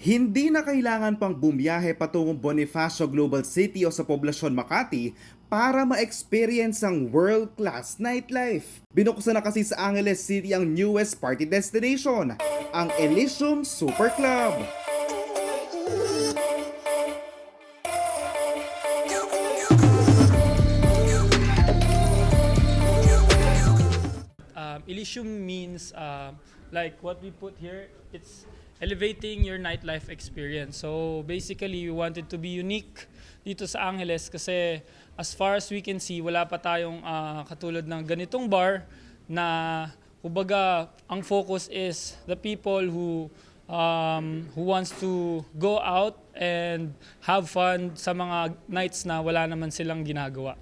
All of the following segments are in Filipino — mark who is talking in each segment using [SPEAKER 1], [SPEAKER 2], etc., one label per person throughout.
[SPEAKER 1] Hindi na kailangan pang bumiyahe patungong Bonifacio Global City o sa poblasyon Makati para ma-experience ang world-class nightlife. Binuksan na kasi sa Angeles City ang newest party destination, ang Elysium Super Club.
[SPEAKER 2] Elysium means um, like what we put here. It's elevating your nightlife experience. So basically, we wanted to be unique dito sa Angeles kasi as far as we can see, wala pa tayong ah, katulad ng ganitong bar na kumbaga ang focus is the people who um, who wants to go out and have fun sa mga nights na wala naman silang ginagawa.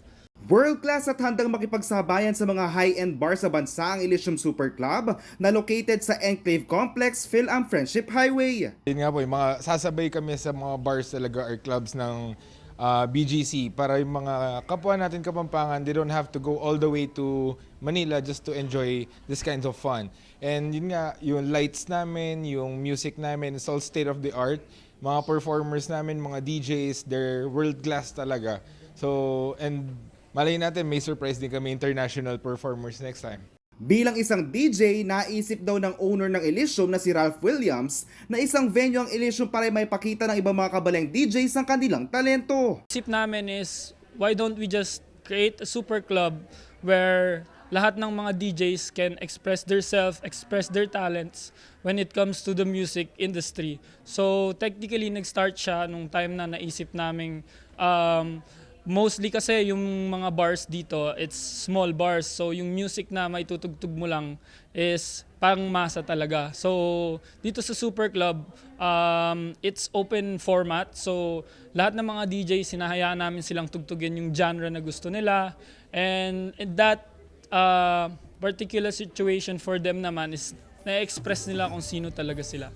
[SPEAKER 1] World-class at handang makipagsabayan sa mga high-end bar sa bansa ang Elysium Super Club na located sa Enclave Complex, Phil-Am Friendship Highway.
[SPEAKER 3] Yun nga po, yung mga sasabay kami sa mga bars talaga or clubs ng ah, BGC para yung mga kapwa natin kapampangan, they don't have to go all the way to Manila just to enjoy this kinds of fun. And yun nga, yung lights namin, yung music namin, it's all state of the art. Mga performers namin, mga DJs, they're world class talaga. So, and malay natin, may surprise din kami international performers next time.
[SPEAKER 1] Bilang isang DJ, naisip daw ng owner ng Elysium na si Ralph Williams na isang venue ang Elysium para may pakita ng ibang mga kabaleng DJs ang kanilang talento.
[SPEAKER 2] Isip namin is, why don't we just create a super club where lahat ng mga DJs can express their self, express their talents when it comes to the music industry. So technically, nag-start siya nung time na naisip naming um, mostly kasi yung mga bars dito, it's small bars. So yung music na may tutugtog mo lang is pang masa talaga. So dito sa Super Club, um, it's open format. So lahat ng mga DJ, sinahayaan namin silang tugtugin yung genre na gusto nila. And in that uh, particular situation for them naman is na-express nila kung sino talaga sila.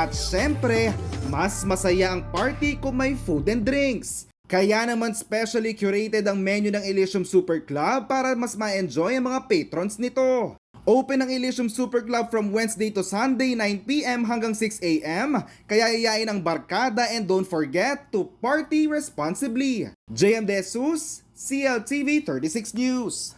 [SPEAKER 1] At syempre, mas masaya ang party kung may food and drinks. Kaya naman specially curated ang menu ng Elysium Super Club para mas ma-enjoy ang mga patrons nito. Open ang Elysium Super Club from Wednesday to Sunday 9pm hanggang 6am, kaya iyain ang barkada and don't forget to party responsibly. JM De Jesus, CLTV 36 News.